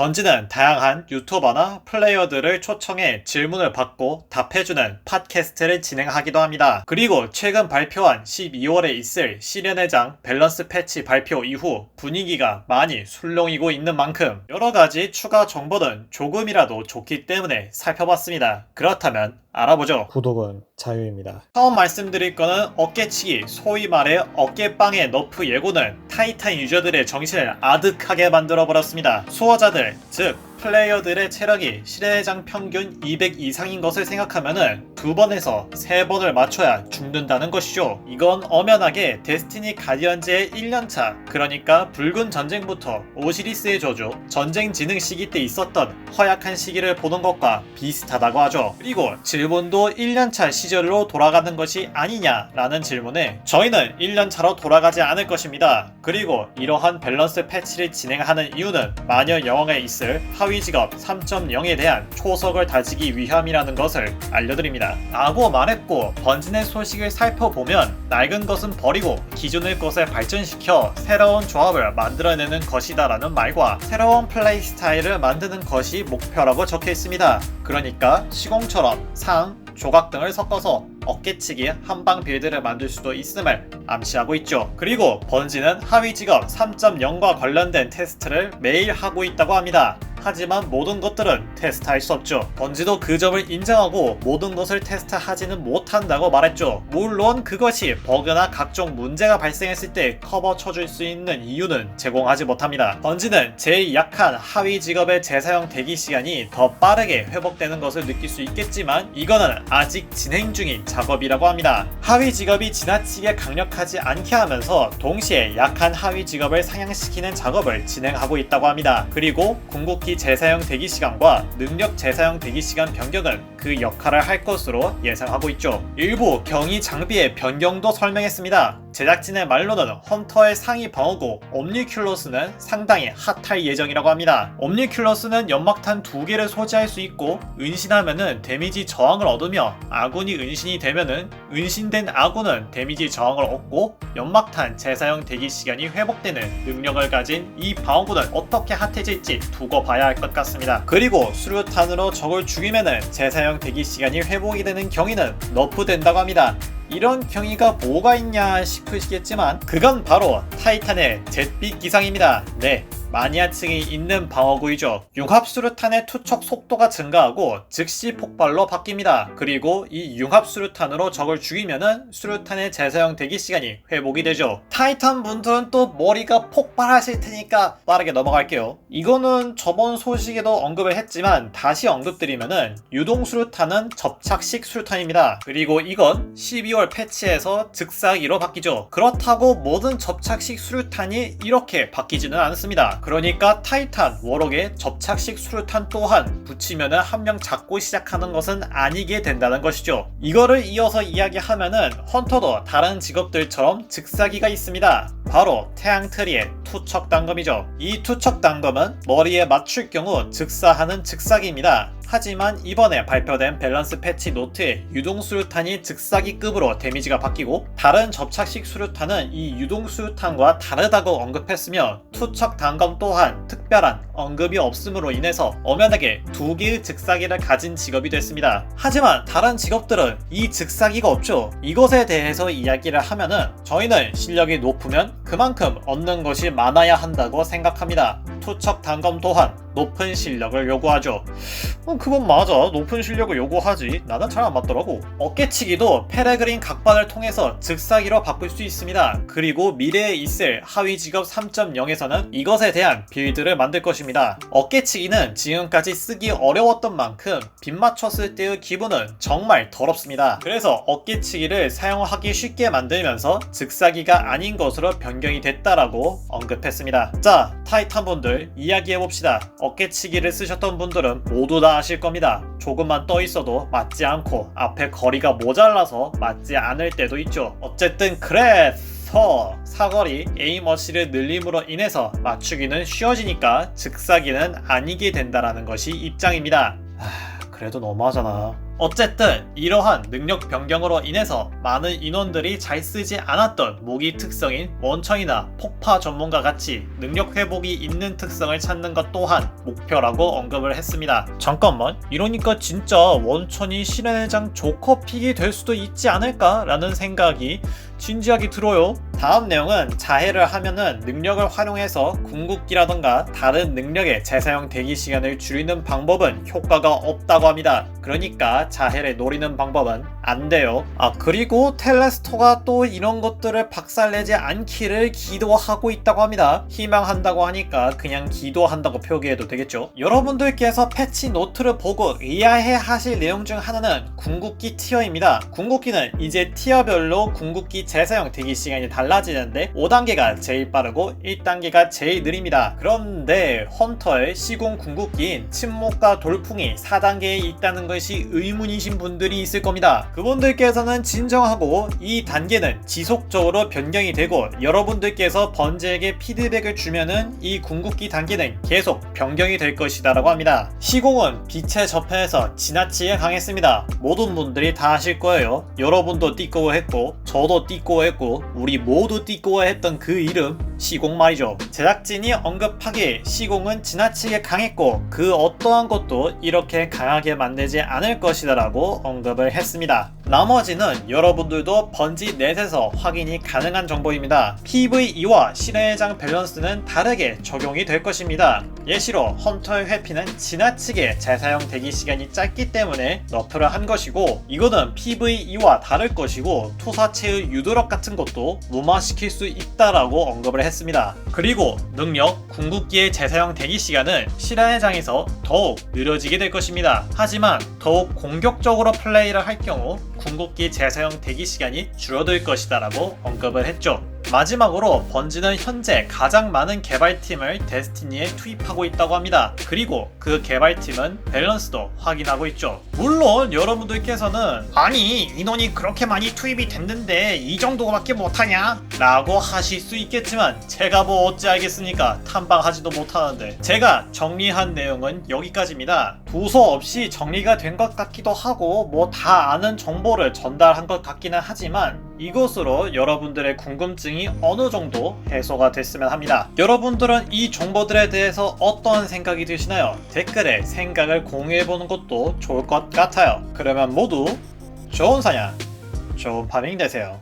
번지는 다양한 유튜버나 플레이어들을 초청해 질문을 받고 답해주는 팟캐스트를 진행하기도 합니다. 그리고 최근 발표한 12월에 있을 시련회장 밸런스 패치 발표 이후 분위기가 많이 술렁이고 있는 만큼 여러 가지 추가 정보는 조금이라도 좋기 때문에 살펴봤습니다. 그렇다면 알아보죠. 구독은 자유입니다. 처음 말씀드릴 거는 어깨치기, 소위 말해 어깨빵의 너프 예고는 타이탄 유저들의 정신을 아득하게 만들어 버렸습니다. 수호자들, 즉 플레이어들의 체력이 시례장 평균 200 이상인 것을 생각하면은 두 번에서 세 번을 맞춰야 죽는다는 것이죠. 이건 엄연하게 데스티니 가디언즈의 1년차, 그러니까 붉은 전쟁부터 오시리스의 저주, 전쟁 진흥 시기 때 있었던 허약한 시기를 보는 것과 비슷하다고 하죠. 그리고 질문도 1년차 시절로 돌아가는 것이 아니냐라는 질문에 저희는 1년차로 돌아가지 않을 것입니다. 그리고 이러한 밸런스 패치를 진행하는 이유는 마녀 영웅에 있을 하위 직업 3.0에 대한 초석을 다지기 위함이라는 것을 알려드립니다. 라고 말했고 번진의 소식을 살펴보면 낡은 것은 버리고 기존의 것을 발전시켜 새로운 조합을 만들어내는 것이다 라는 말과 새로운 플레이 스타일을 만드는 것이 목표라고 적혀 있습니다. 그러니까 시공처럼 상, 조각 등을 섞어서 어깨치기 한방 빌드를 만들 수도 있음을 암시하고 있죠. 그리고 번지는 하위 직업 3.0과 관련된 테스트를 매일 하고 있다고 합니다. 하지만 모든 것들은 테스트할 수 없죠. 번지도 그 점을 인정하고 모든 것을 테스트하지는 못한다고 말했죠. 물론 그것이 버그나 각종 문제가 발생했을 때 커버 쳐줄 수 있는 이유는 제공하지 못합니다. 번지는 제일 약한 하위 직업의 재사용 대기 시간이 더 빠르게 회복되는 것을 느낄 수 있겠지만 이거는 아직 진행 중인 작업이라고 합니다. 하위 직업이 지나치게 강력하지 않게 하면서 동시에 약한 하위 직업을 상향시키는 작업을 진행하고 있다고 합니다. 그리고 궁극기 재사용 대기 시간과 능력 재사용 대기 시간 변경은 그 역할을 할 것으로 예상하고 있죠. 일부 경위 장비의 변경도 설명했습니다. 제작진의 말로는 헌터의 상위 방어구 옴니큘러스는 상당히 핫할 예정이라고 합니다. 옴니큘러스는 연막탄 두 개를 소지할 수 있고 은신하면은 데미지 저항을 얻으며 아군이 은신이 되면은 은신된 아군은 데미지 저항을 얻고 연막탄 재사용 대기 시간이 회복되는 능력을 가진 이 방어구는 어떻게 핫해질지 두고 봐야 할 것 같습니다. 그리고 수류탄으로 적을 죽이면은 재사용 대기 시간이 회복이 되는 경위는 너프된다고 합니다. 이런 경위가 뭐가 있냐 싶으시겠지만 그건 바로 타이탄의 잿빛 기상입니다. 네. 마니아층이 있는 방어구이죠. 융합 수류탄의 투척 속도가 증가하고 즉시 폭발로 바뀝니다. 그리고 이 융합 수류탄으로 적을 죽이면은 수류탄의 재사용 대기 시간이 회복이 되죠. 타이탄 분들은 또 머리가 폭발하실 테니까 빠르게 넘어갈게요. 이거는 저번 소식에도 언급을 했지만 다시 언급드리면은 유동 수류탄은 접착식 수류탄입니다. 그리고 이건 12월 패치에서 즉사기로 바뀌죠. 그렇다고 모든 접착식 수류탄이 이렇게 바뀌지는 않습니다. 그러니까 타이탄, 워럭에 접착식 수류탄 또한 붙이면은 한명 잡고 시작하는 것은 아니게 된다는 것이죠. 이거를 이어서 이야기하면은 헌터도 다른 직업들처럼 즉사기가 있습니다. 바로 태양트리의 투척 단검이죠. 이 투척 단검은 머리에 맞출 경우 즉사하는 즉사기입니다. 하지만 이번에 발표된 밸런스 패치 노트에 유동 수류탄이 즉사기급으로 데미지가 바뀌고 다른 접착식 수류탄은 이 유동 수류탄과 다르다고 언급했으며 투척 단검 또한 특별한 언급이 없음으로 인해서 엄연하게 두 개의 즉사기를 가진 직업이 됐습니다. 하지만 다른 직업들은 이 즉사기가 없죠. 이것에 대해서 이야기를 하면은 저희는 실력이 높으면 그만큼 얻는 것이 많아야 한다고 생각합니다. 투척 단검 또한 높은 실력을 요구하죠. 어, 그건 맞아. 높은 실력을 요구하지. 나는 잘 안 맞더라고. 어깨치기도 페레그린 각반을 통해서 즉사기로 바꿀 수 있습니다. 그리고 미래에 있을 하위 직업 3.0에서는 이것에 대한 빌드를 만들 것입니다. 어깨치기는 지금까지 쓰기 어려웠던 만큼 빗 맞췄을 때의 기분은 정말 더럽습니다. 그래서 어깨치기를 사용하기 쉽게 만들면서 즉사기가 아닌 것으로 변경 이 됐다라고 언급했습니다. 자, 타이탄 분들 이야기해봅시다. 어깨치기를 쓰셨던 분들은 모두 다 아실 겁니다. 조금만 떠 있어도 맞지 않고 앞에 거리가 모자라서 맞지 않을 때도 있죠. 어쨌든 그래서 사거리 에임어시를 늘림으로 인해서 맞추기는 쉬워지니까 즉사기는 아니게 된다라는 것이 입장입니다. 아, 그래도 너무하잖아. 어쨌든 이러한 능력 변경으로 인해서 많은 인원들이 잘 쓰지 않았던 무기 특성인 원천이나 폭파 전문가 같이 능력 회복이 있는 특성을 찾는 것 또한 목표라고 언급을 했습니다. 잠깐만 이러니까 진짜 원천이 실현회장 조커 픽이 될 수도 있지 않을까라는 생각이 진지하게 들어요. 다음 내용은 자해를 하면은 능력을 활용해서 궁극기라던가 다른 능력의 재사용 대기 시간을 줄이는 방법은 효과가 없다고 합니다. 그러니까 자해를 노리는 방법은 안 돼요. 아 그리고 텔레스토가 또 이런 것들을 박살내지 않기를 기도하고 있다고 합니다. 희망한다고 하니까 그냥 기도한다고 표기해도 되겠죠. 여러분들께서 패치 노트를 보고 의아해 하실 내용 중 하나는 궁극기 티어입니다. 궁극기는 이제 티어별로 궁극기 재사용 대기 시간이 달라 지는데 5단계가 제일 빠르고 1단계가 제일 느립니다. 그런데 헌터의 시공 궁극기인 침묵과 돌풍이 4단계에 있다는 것이 의문이신 분들이 있을 겁니다. 그분들께서는 진정하고 이 단계는 지속적으로 변경이 되고 여러분들께서 번지에게 피드백을 주면은 이 궁극기 단계는 계속 변경이 될 것이다 라고 합니다. 시공은 빛의 저편에서 지나치게 강했습니다. 모든 분들이 다 아실 거예요. 여러분도 띠꼬했고 저도 띠꼬했고 우리 모두 띠꼬했던 그 이름 시공 말이죠. 제작진이 언급하기에 시공은 지나치게 강했고 그 어떠한 것도 이렇게 강하게 만들지 않을 것이다 라고 언급을 했습니다. 나머지는 여러분들도 번지 넷에서 확인이 가능한 정보입니다. PVE와 실내장 밸런스는 다르게 적용이 될 것입니다. 예시로 헌터의 회피는 지나치게 재사용 대기 시간이 짧기 때문에 너프를 한 것이고 이거는 PVE와 다를 것이고 투사체의 유도력 같은 것도 무마 시킬 수 있다라고 언급을 했습니다. 그리고 능력, 궁극기의 재사용 대기 시간은 실내장에서 더욱 느려지게 될 것입니다. 하지만 더욱 공격적으로 플레이를 할 경우 궁극기 재사용 대기 시간이 줄어들 것이다라고 언급을 했죠. 마지막으로 번지는 현재 가장 많은 개발팀을 데스티니에 투입하고 있다고 합니다. 그리고 그 개발팀은 밸런스도 확인하고 있죠. 물론 여러분들께서는 아니 인원이 그렇게 많이 투입이 됐는데 이 정도밖에 못하냐? 라고 하실 수 있겠지만 제가 뭐 어찌 알겠습니까? 탐방하지도 못하는데 제가 정리한 내용은 여기까지입니다. 부서 없이 정리가 된 것 같기도 하고 뭐 다 아는 정보를 전달한 것 같기는 하지만 이것으로 여러분들의 궁금증이 어느 정도 해소가 됐으면 합니다. 여러분들은 이 정보들에 대해서 어떤 생각이 드시나요? 댓글에 생각을 공유해보는 것도 좋을 것 같아요. 그러면 모두 좋은 사냥, 좋은 파밍 되세요.